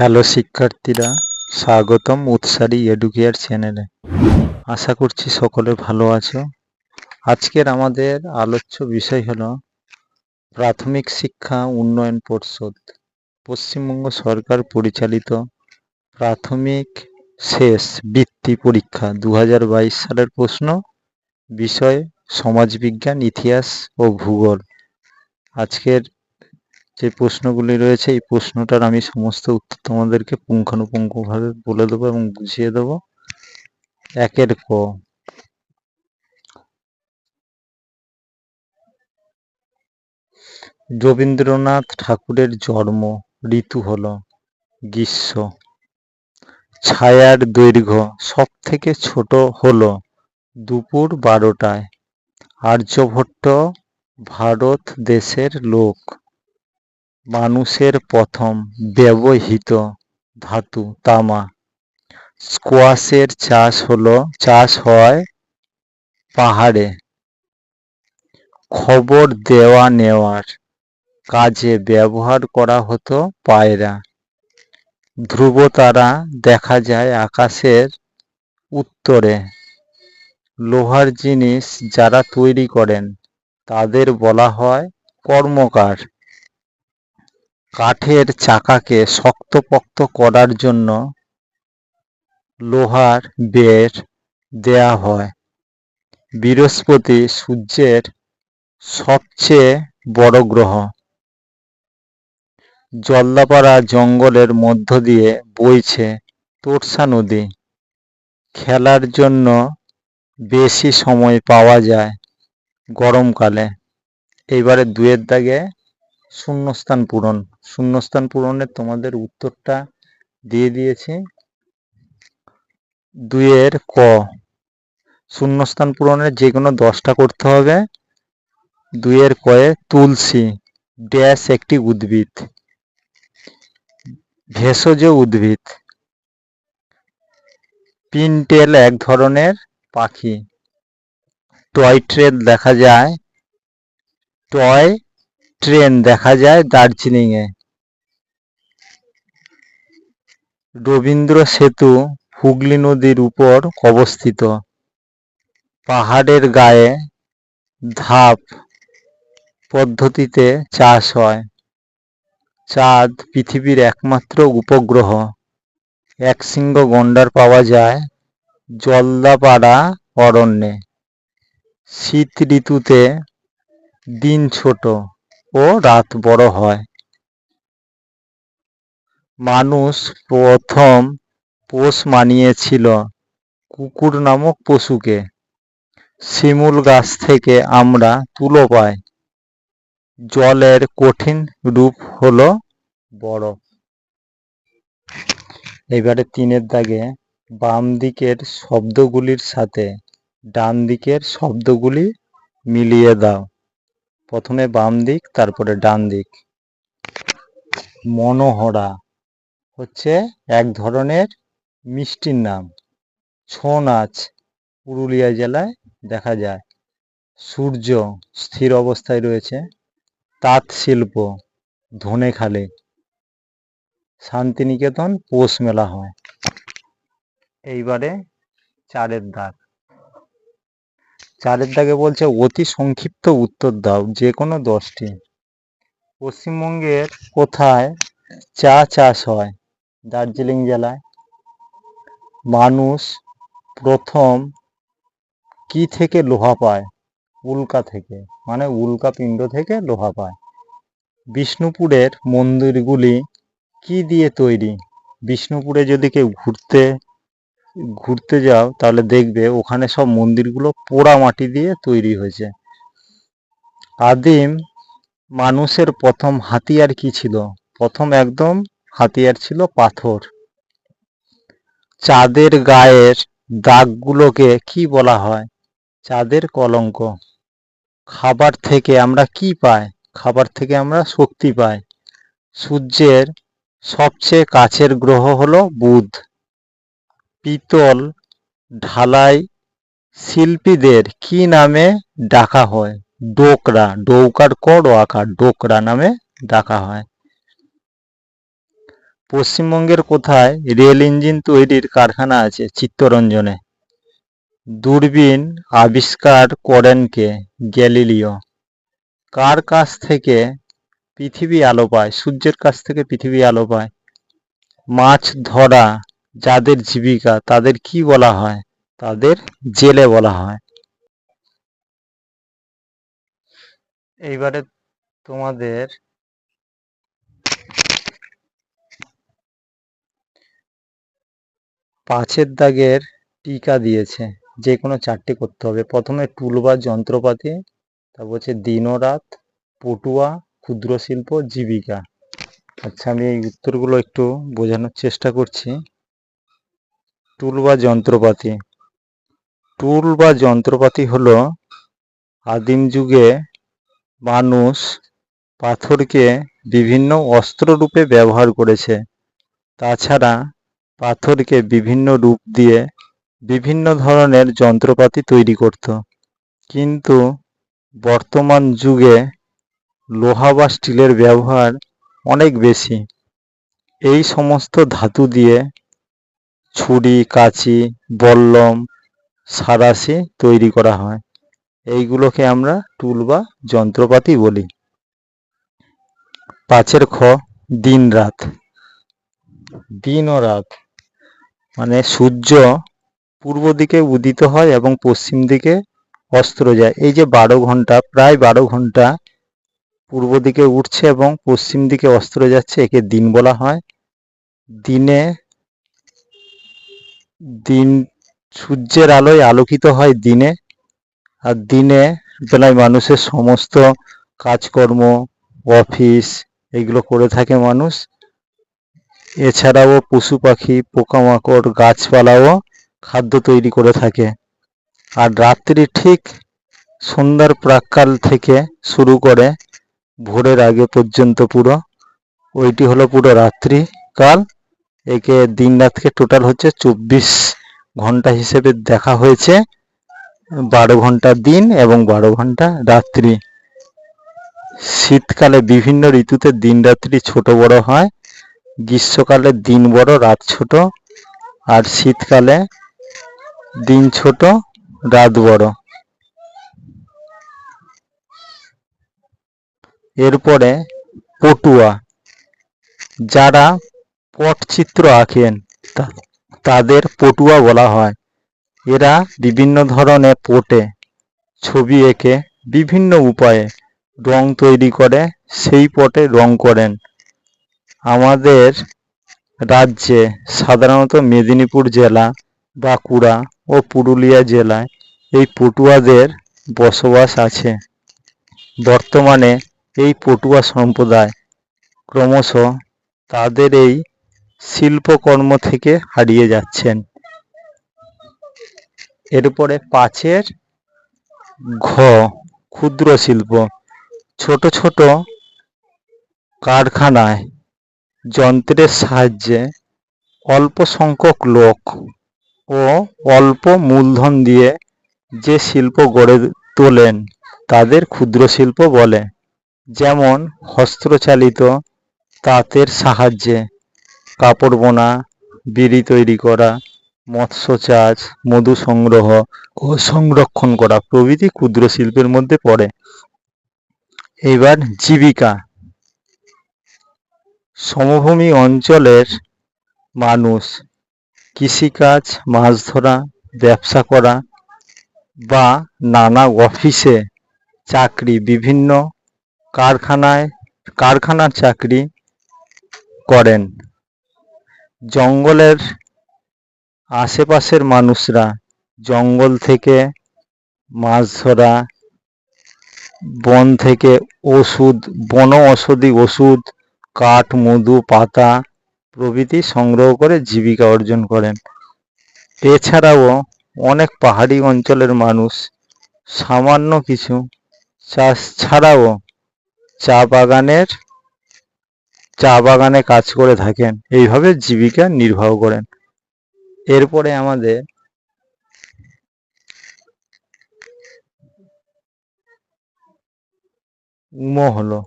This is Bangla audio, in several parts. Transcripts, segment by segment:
হ্যালো শিক্ষার্থীরা, স্বাগতম উৎসারী এডুকেয়ার চ্যানেলে। আশা করছি সকলে ভালো আছো। আজকের আমাদের আলোচ্য বিষয় হলো প্রাথমিক শিক্ষা উন্নয়ন পর্ষদ। পশ্চিমবঙ্গ সরকার পরিচালিত প্রাথমিক শেষ বৃত্তি পরীক্ষা দু হাজার বাইশ সালের প্রশ্ন, বিষয়, সমাজবিজ্ঞান, ইতিহাস ও ভূগোল। আজকের যে প্রশ্নগুলি রয়েছে, এই প্রশ্নটার আমি সমস্ত উত্তর তোমাদেরকে পুঙ্খানুপুঙ্খভাবে বলে দেবো এবং বুঝিয়ে দেবো। একের ক। রবীন্দ্রনাথ ঠাকুরের জন্ম, ঋতু হলো গ্রীষ্ম। ছায়ার দৈর্ঘ্য সব থেকে ছোট হল দুপুর বারোটায়। আর্যভট্ট ভারত দেশের লোক। মানুষের প্রথম ব্যবহৃত ধাতু তামা। স্কোয়াশের চাষ হলো, চাষ হয় পাহাড়ে। খবর দেওয়া নেওয়ার কাজে ব্যবহার করা হতো পায়রা। ধ্রুবতারা দেখা যায় আকাশের উত্তরে। লোহার জিনিস যারা তৈরি করেন, তাদের বলা হয় কর্মকার। কাঠের চাকাকে শক্তপোক্ত করার জন্য লোহার বের দেয়া হয়। বৃহস্পতি সূর্যের সবচেয়ে বড় গ্রহ। জলদাপাড়া জঙ্গলের মধ্য দিয়ে বইছে তোরসা নদী। খেলার জন্য বেশি সময় পাওয়া যায় গরমকালে। এইবারে দুয়ের দাগে শূন্যস্থান পূরণ। শূন্যস্থান পূরণের তোমাদের উত্তরটা দিয়ে দিয়েছি দুইয়ের ক। শূন্যস্থান পূরণের যে কোনো দশটা করতে হবে। দুইয়ের কয়ে তুলসী, ড্যাশ একটি উদ্ভিদ। ভেষজ উদ্ভিদ। পিনটেল এক ধরনের পাখি। টয় ট্রেন দেখা যায়। টয় ট্রেন দেখা যায় দার্জিলিংয়ে। রবীন্দ্র সেতু হুগলি নদীর উপর অবস্থিত। পাহাড়ের গায়ে ধাপ পদ্ধতিতে চাষ হয়। চাঁদ পৃথিবীর একমাত্র উপগ্রহ। একশৃঙ্গ গন্ডার পাওয়া যায় জলদাপাড়া অরণ্যে। শীত ঋতুতে দিন ছোট। ও রাত বড় হয়। মানুষ প্রথম পোষ মানিয়েছিল কুকুর নামক পশুকে। শিমুল গাছ থেকে আমরা তুলো পাই। জলের কঠিন রূপ হলো বরফ এবারে তিনের দাগে বাম দিকের শব্দগুলির সাথে ডান দিকের শব্দগুলি মিলিয়ে দাও। প্রথমে বাম দিক, তারপরে ডান দিক। মনোহরা হচ্ছে এক ধরনের মিষ্টির নাম। ছৌ নাচ পুরুলিয়া জেলায় দেখা যায়। সূর্য স্থির অবস্থায় রয়েছে। তাঁত শিল্প, ধনেখালি, শান্তিনিকেতন, পৌষ মেলা হয়। এইবারে চারের দাগ চারের দাগে বলছে, অতি সংক্ষিপ্ত উত্তর দাও, যে কোনো দশটি। পশ্চিমবঙ্গের কোথায় চা চাষ হয়? দার্জিলিং জেলায়। মানুষ প্রথম কি থেকে লোহা পায়? উল্কা থেকে। মানে উল্কা পিণ্ড থেকে লোহা পায়। বিষ্ণুপুরের মন্দিরগুলি কি দিয়ে তৈরি? বিষ্ণুপুরে যদি কেউ ঘুরতে ঘুরতে যাও, তাহলে দেখবে ওখানে সব মন্দিরগুলো পোড়া মাটি দিয়ে তৈরি হয়েছে। আদিম মানুষের প্রথম হাতিয়ার কি ছিল? প্রথম একদম হাতিয়ার ছিল পাথর। চাঁদের গায়ের দাগগুলোকে কি বলা হয়? চাঁদের কলঙ্ক। খাবার থেকে আমরা কি পাই? খাবার থেকে আমরা শক্তি পাই। সূর্যের সবচেয়ে কাছের গ্রহ হলো বুধ। পিতল ঢালাই শিল্পীদের কি নামে ডাকা হয়? ডোকরা, ডৌকার কর আকার, ডোকরা নামে ডাকা হয়। পশ্চিমবঙ্গের কোথায় রেল ইঞ্জিন তৈরির কারখানা আছে চিত্তরঞ্জনে? দূরবীন আবিষ্কার করেন কে? গ্যালিলিও। কার কাছ থেকে পৃথিবী আলো পায়? সূর্যের কাছ থেকে পৃথিবী আলো পায়? মাছ ধরা যাদের জীবিকা, তাদের কি বলা হয়? তাদের জেলে বলা হয়। এইবারে তোমাদের পাঁচের দাগের টিকা দিয়েছে। যে কোনো চারটি করতে হবে। প্রথমে টুল বা যন্ত্রপাতি, তারপর হচ্ছে দিন রাত পটুয়া ক্ষুদ্র শিল্প জীবিকা। আচ্ছা আমি এই উত্তরগুলো একটু বোঝানোর চেষ্টা করছি। টুল বা যন্ত্রপাতি। টুল বা যন্ত্রপাতি হলো আদিম যুগে মানুষ পাথরকে বিভিন্ন অস্ত্র রূপে ব্যবহার করেছে। তাছাড়া পাথরকে বিভিন্ন রূপ দিয়ে বিভিন্ন ধরনের যন্ত্রপাতি তৈরি করত। কিন্তু বর্তমান যুগে লোহা বা স্টিলের ব্যবহার অনেক বেশি। এই সমস্ত ধাতু দিয়ে ছুরি, কাঁচি, বল্লম সাঁড়াশি তৈরি করা হয়। এইগুলোকে আমরা টুল বা যন্ত্রপাতি বলি। পাঁচের খ, দিন রাত। দিন ও রাত মানে সূর্য পূর্ব দিকে উদিত হয় এবং পশ্চিম দিকে অস্ত্র যায়। এই যে বারো ঘণ্টা, প্রায় বারো ঘণ্টা পূর্ব দিকে উঠছে এবং পশ্চিম দিকে অস্ত্র যাচ্ছে, একে দিন বলা হয়। দিনে দিন সূর্যের আলোয় আলোকিত হয় দিনে, আর দিনে বেলায় মানুষের সমস্ত কাজকর্ম, অফিস এগুলো করে থাকে মানুষ। এছাড়াও পশু পাখি, পোকামাকড়, গাছপালাও খাদ্য তৈরি করে থাকে। আর রাত্রি ঠিক সন্ধ্যার প্রাককাল থেকে শুরু করে ভোরের আগে পর্যন্ত পুরো, ওইটি হলো পুরো রাত্রিকাল। একে দিন রাতকে টোটাল হচ্ছে চব্বিশ ঘণ্টা হিসেবে দেখা হয়েছে, বারো ঘণ্টা দিন এবং বারো ঘণ্টা রাত্রি। শীতকালে বিভিন্ন ঋতুতে দিন রাত্রি ছোট বড় হয়, গ্রীষ্মকালে দিন বড়, রাত ছোট, আর শীতকালে দিন ছোট, রাত বড়। এরপরে পটুয়া। যারা পটচিত্র আঁকেন। তাদের পটুয়া বলা হয়। এরা বিভিন্ন ধরনের পটে ছবি এঁকে বিভিন্ন উপায়ে রং তৈরি করে, সেই পটে রং করেন। আমাদের রাজ্যে সাধারণত মেদিনীপুর জেলা, বাঁকুড়া ও পুরুলিয়া জেলায় এই পটুয়াদের বসবাস আছে। বর্তমানে এই পটুয়া সম্প্রদায় ক্রমশ তাদের এই শিল্পকর্ম থেকে হারিয়ে যাচ্ছেন। এরপরে পাঁচের ঘ, ক্ষুদ্র শিল্প। ছোট ছোট কারখানায় যন্ত্রের সাহায্যে অল্প সংখ্যক লোক ও অল্প মূলধন দিয়ে যে শিল্প গড়ে তোলেন, তাদের ক্ষুদ্র শিল্প বলে। যেমন হস্ত্রচালিত তাঁতের সাহায্যে কাপড় বোনা, বিড়ি তৈরি করা, মৎস্য চাষ, মধু সংগ্রহ ও সংরক্ষণ করা প্রভৃতি ক্ষুদ্র শিল্পের মধ্যে পড়ে। এবার জীবিকা। সমভূমি অঞ্চলের মানুষ কৃষিকাজ, মাছ ধরা, ব্যবসা করা বা নানা অফিসে চাকরি, বিভিন্ন কারখানায়, কারখানার চাকরি করেন। জঙ্গলের আশেপাশের মানুষরা জঙ্গল থেকে মাছ ধরা, বন থেকে ওষুধ বন ঔষধি ওষুধ, কাঠ, মধু, পাতা প্রভৃতি সংগ্রহ করে জীবিকা অর্জন করেন। এছাড়াও অনেক পাহাড়ি অঞ্চলের মানুষ সামান্য কিছু চাষ ছাড়াও চা বাগানের চা বাগানে কাজ করে থাকেন, এইভাবে জীবিকা নির্বাহ করেন। এরপরে আমাদের উম হলো।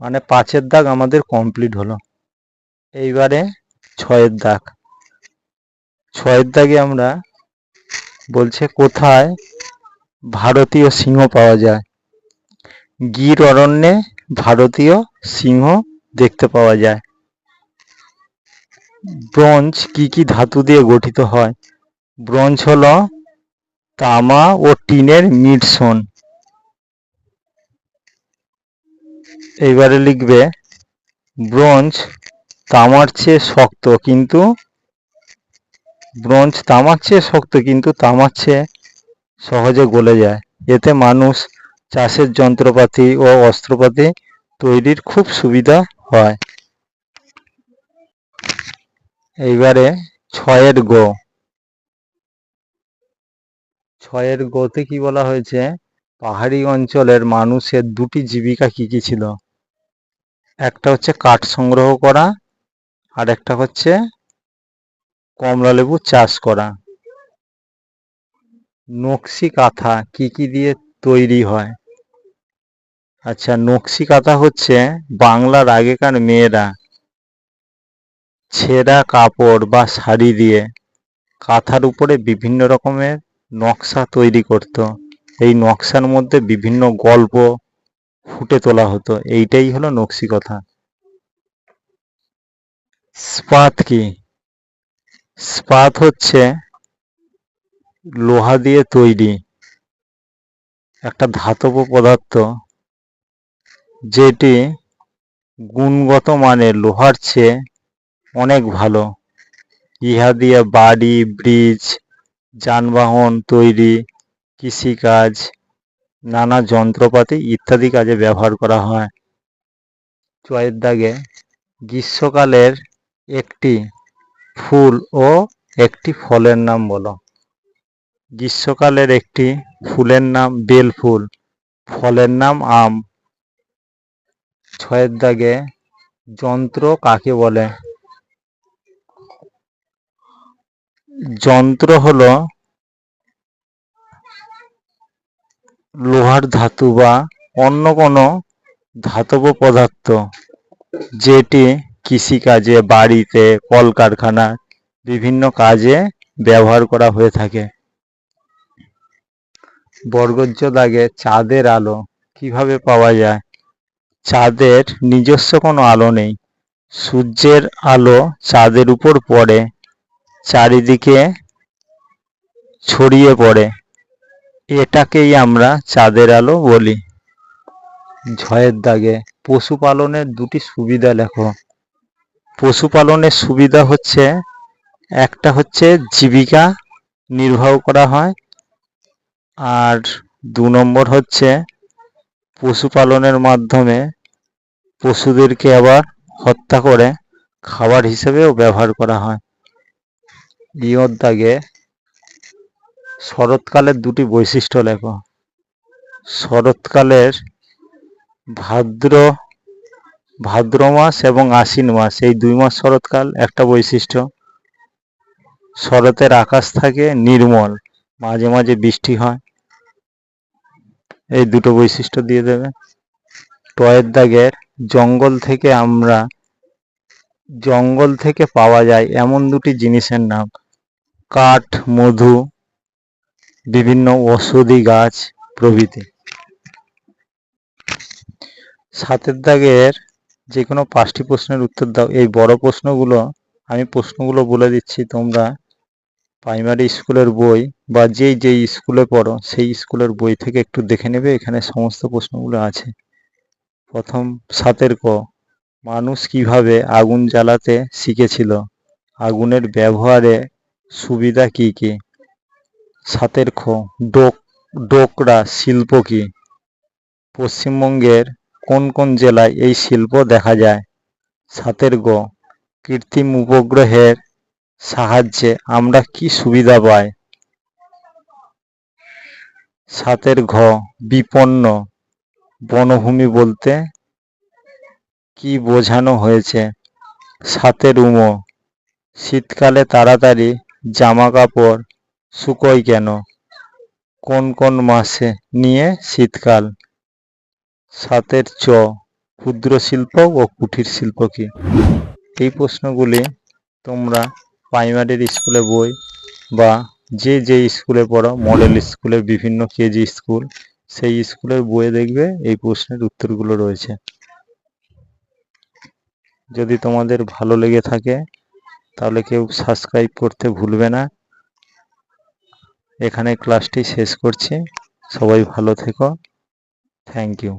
মানে পাঁচের দাগ আমাদের কমপ্লিট হলো। এইবারে ছয়ের দাগ। ছয়ের দাগে আমরা বলছে কোথায় ভারতীয় সিংহ পাওয়া যায়। গির অরণ্যে ভারতীয় সিংহ দেখতে পাওয়া যায়। ব্রোঞ্জ কি কি ধাতু দিয়ে গঠিত হয়? ব্রোঞ্জ হলো তামা ও টিনের মিশ্রণ। এইবারে লিখবে, ব্রোঞ্জ তামার চেয়ে শক্ত, কিন্তু ব্রোঞ্জ তামার চেয়ে শক্ত, কিন্তু তামার চেয়ে সহজে গলে যায়। এতে মানুষ চাষের যন্ত্রপাতি ও অস্ত্রপাতি তৈরির খুব সুবিধা হয়। এইবারে ছয়ের গো। ছয়ের গোতে কি বলা হয়েছে? পাহাড়ি অঞ্চলের মানুষের দুটি জীবিকা কি কি ছিল? একটা হচ্ছে কাঠ সংগ্রহ করা, আর একটা হচ্ছে কমলা লেবু চাষ করা। নকশি কাঁথা কি কি দিয়ে তৈরি হয়? আচ্ছা নকশি কাঁথা হচ্ছে বাংলার আগেকার মেয়েরা ছেঁড়া কাপড় বা শাড়ি দিয়ে কাঁথার উপরে বিভিন্ন রকমের নকশা তৈরি করত। এই নকশার মধ্যে বিভিন্ন গল্প ফুটে তোলা হতো। এইটাই হলো নকশি কথা। স্পাত কি? স্পাত হচ্ছে লোহা দিয়ে তৈরি একটা ধাতব পদার্থ যেটি গুণগত মানের লোহার চেয়ে অনেক ভালো। ইহা দিয়ে বাড়ি, ব্রিজ, যানবাহন তৈরি, কৃষিকাজ, নানা যন্ত্রপাতি ইত্যাদি কাজে ব্যবহার করা হয়। চয়ের দাগে গ্রীষ্মকালের একটি ফুল ও একটি ফলের নাম বলো। গ্রীষ্মকালের একটি ফুলের নাম বেল ফুল ফলের নাম আম। ছয়ের দাগে যন্ত্র কাকে বলে? যন্ত্র হলো লোহার ধাতু বা অন্য কোনো ধাতব পদার্থ যেটি কৃষিকাজে, বাড়িতে, কলকারখানা, বিভিন্ন কাজে ব্যবহার করা হয়ে থাকে। বর্গজ দাগে চাঁদের আলো কীভাবে পাওয়া যায়? চাঁদের নিজস্ব কোনো আলো নেই। সূর্যের আলো চাঁদের উপর পড়ে, চারিদিকে ছড়িয়ে পড়ে। এটাকেই আমরা চাঁদের আলো বলি। ঝয়ের দাগে পশুপালনের দুটি সুবিধা লেখো। পশুপালনের সুবিধা হচ্ছে, একটা হচ্ছে জীবিকা নির্বাহ করা হয়, আর দু নম্বর হচ্ছে পশুপালনের মাধ্যমে পশুদেরকে আবার হত্যা করে খাবার হিসেবেও ব্যবহার করা হয়। দাগে শরৎকালের দুটি বৈশিষ্ট্য লেখো। শরৎকালের ভাদ্র ভাদ্র মাস এবং আশ্বিন মাস, এই দুই মাস শরৎকাল একটা বৈশিষ্ট্য। শরতের আকাশ থাকে নির্মল, মাঝে মাঝে বৃষ্টি হয়। এই দুটো বৈশিষ্ট্য দিয়ে দেবে। টয়ের দাগের জঙ্গল থেকে আমরা, জঙ্গল থেকে পাওয়া যায় এমন দুটি জিনিসের নাম। কাঠ, মধু, বিভিন্ন ওষুধি গাছ প্রভৃতি। সাতের দাগের যে কোনো পাঁচটি প্রশ্নের উত্তর দাও। এই বড় প্রশ্নগুলো, আমি প্রশ্নগুলো বলে দিচ্ছি তোমরা প্রাইমারি স্কুলের বই বা যেই যেই স্কুলে পড়ো, সেই স্কুলের বই থেকে একটু দেখে নেবে, এখানে সমস্ত প্রশ্নগুলো আছে। প্রথম সাতের ক, মানুষ কীভাবে আগুন জ্বালাতে শিখেছিল? আগুনের ব্যবহারে সুবিধা কি কি? সাতের খ, ডোক, ডোকরা শিল্প কি? পশ্চিমবঙ্গের কোন কোন জেলায় এই শিল্প দেখা যায়? সাতের গ, কৃত্রিম উপগ্রহের সাহায্যে আমরা কি সুবিধা পাই? সাতের ঘ, বিপন্ন। বনভূমি বলতে কি বোঝানো হয়েছে? সাতের উম, শীতকালে তাড়াতাড়ি জামা কাপড় শুকোয় কেন? কোন কোন মাসে নিয়ে শীতকাল? সাতের চ ক্ষুদ্র শিল্প ও কুটির শিল্প কি? এই প্রশ্নগুলি তোমরা প্রাইমারির স্কুলে বই বা যে যে স্কুলে পড়ো, মডেল স্কুলের বিভিন্ন কেজি স্কুল, সেই স্কুলের বইয়ে দেখবে এই প্রশ্নের উত্তরগুলো রয়েছে। যদি তোমাদের ভালো লেগে থাকে, তাহলে কেউ সাবস্ক্রাইব করতে ভুলবে না। এখানে ক্লাসটি শেষ করছি। সবাই ভালো থেকো। Thank you.